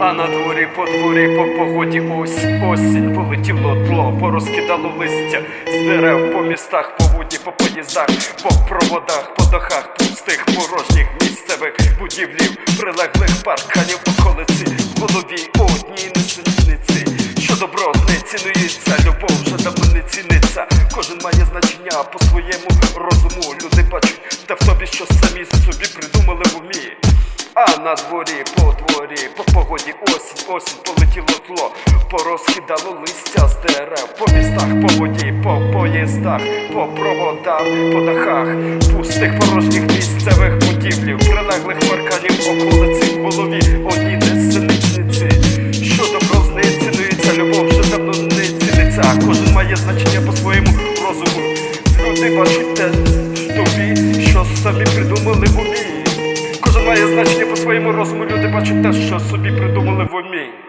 А на дворі, по дворі, по погоді ось осінь полетіло тло, порозкидало листя з дерев по містах, по воді, по поїздах, по проводах, по дахах, пустих, порожніх місцевих будівлів, прилеглих парканів околиці, в голові одній несенітниці. Що добро не цінується, любов вже давно не ціниться. Кожен має значення по своєму розуму. Люди бачать, та в тобі що самі собі придумали в умі. А на дворі, по дворі, осінь, полетіло тло, порозкидало листя з дерев, по містах, по воді, по поїздах, по проводах, по дахах, пустих порожніх місцевих будівлів, прилеглих парканів околиці в голові, одні несеничниці. Що добро з неї цінується, любов вже давно не ціниться, кожен має значення по своєму розуму. Люди бачать те тобі, що самі придумали умі. Кожен значення по своєму розуму, люди бачать те, що собі придумали в умі.